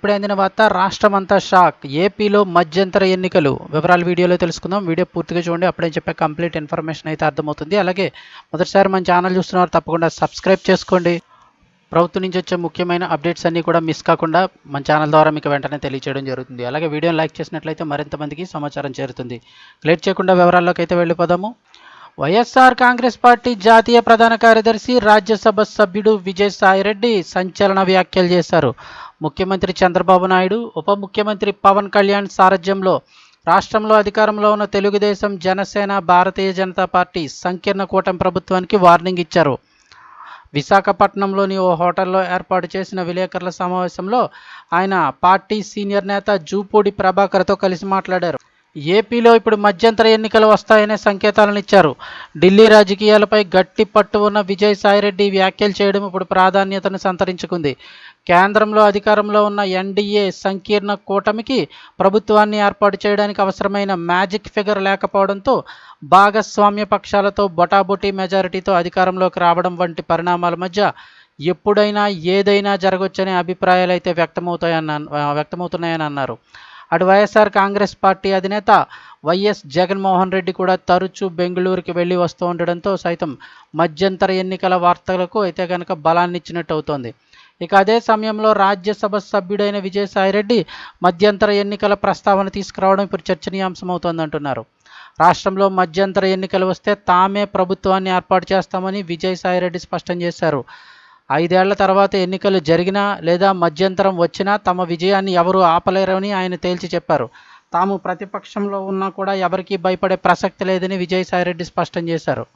ఇప్పుడే అందిన వార్త రాష్ట్రం అంతా షాక్. ఏపీలో మధ్యంతర ఎన్నికలు. వివరాలు వీడియోలో తెలుసుకుందాం. వీడియో పూర్తిగా చూడండి. అప్పుడే చెప్పే కంప్లీట్ ఇన్ఫర్మేషన్ అయితే అర్థమవుతుంది. అలాగే మొదటిసారి మన ఛానల్ చూస్తున్నారు తప్పకుండా సబ్స్క్రైబ్ చేసుకోండి. ప్రభుత్వం నుంచి వచ్చే ముఖ్యమైన అప్డేట్స్ అన్నీ కూడా మిస్ కాకుండా మన ఛానల్ ద్వారా మీకు వెంటనే తెలియచేయడం జరుగుతుంది. అలాగే వీడియోని లైక్ చేసినట్లయితే మరింత మందికి సమాచారం చేరుతుంది. లేట్ చేయకుండా వివరాల్లోకి అయితే వెళ్ళిపోదాము. వైఎస్ఆర్ కాంగ్రెస్ పార్టీ జాతీయ ప్రధాన కార్యదర్శి రాజ్యసభ సభ్యుడు విజయసాయిరెడ్డి సంచలన వ్యాఖ్యలు చేశారు. ముఖ్యమంత్రి చంద్రబాబు నాయుడు ఉప ముఖ్యమంత్రి పవన్ కళ్యాణ్ సారథ్యంలో రాష్ట్రంలో అధికారంలో ఉన్న తెలుగుదేశం జనసేన భారతీయ జనతా పార్టీ సంకీర్ణ కూటమి ప్రభుత్వానికి వార్నింగ్ ఇచ్చారు. విశాఖపట్నంలోని ఓ హోటల్లో ఏర్పాటు చేసిన విలేకరుల సమావేశంలో ఆయన పార్టీ సీనియర్ నేత జూపూడి ప్రభాకర్తో కలిసి మాట్లాడారు. ఏపీలో ఇప్పుడు మధ్యంతర ఎన్నికలు వస్తాయనే సంకేతాలను ఇచ్చారు. ఢిల్లీ రాజకీయాలపై గట్టి పట్టు ఉన్న విజయసాయిరెడ్డి వ్యాఖ్యలు చేయడం ఇప్పుడు ప్రాధాన్యతను సంతరించుకుంది. కేంద్రంలో అధికారంలో ఉన్న ఎన్డీఏ సంకీర్ణ కూటమికి ప్రభుత్వాన్ని ఏర్పాటు చేయడానికి అవసరమైన మ్యాజిక్ ఫిగర్ లేకపోవడంతో భాగస్వామ్య పక్షాలతో బొటాబొటీ మెజారిటీతో అధికారంలోకి రావడం వంటి పరిణామాల మధ్య ఎప్పుడైనా ఏదైనా జరగవచ్చనే అభిప్రాయాలు అయితే వ్యక్తమవుతాయన్న వ్యక్తమవుతున్నాయని అన్నారు. అటు వైఎస్ఆర్ కాంగ్రెస్ పార్టీ అధినేత వైఎస్ జగన్మోహన్ రెడ్డి కూడా తరచూ బెంగళూరుకి వెళ్ళి వస్తూ ఉండడంతో సైతం మధ్యంతర ఎన్నికల వార్తలకు అయితే కనుక బలాన్ని ఇచ్చినట్టు అవుతోంది. ఇక అదే సమయంలో రాజ్యసభ సభ్యుడైన విజయసాయిరెడ్డి మధ్యంతర ఎన్నికల ప్రస్తావన తీసుకురావడం ఇప్పుడు చర్చనీయాంశం అవుతోందంటున్నారు రాష్ట్రంలో మధ్యంతర ఎన్నికలు వస్తే తామే ప్రభుత్వాన్ని ఏర్పాటు చేస్తామని విజయసాయిరెడ్డి స్పష్టం చేశారు. ఐదేళ్ళ తర్వాత ఎన్నికలు జరిగినా లేదా మధ్యంతరం వచ్చినా తమ విజయాన్ని ఎవరూ ఆపలేరని ఆయన తేల్చి చెప్పారు. తాము ప్రతిపక్షంలో ఉన్నా కూడా ఎవరికీ భయపడే ప్రసక్తి లేదని విజయసాయిరెడ్డి స్పష్టం చేశారు.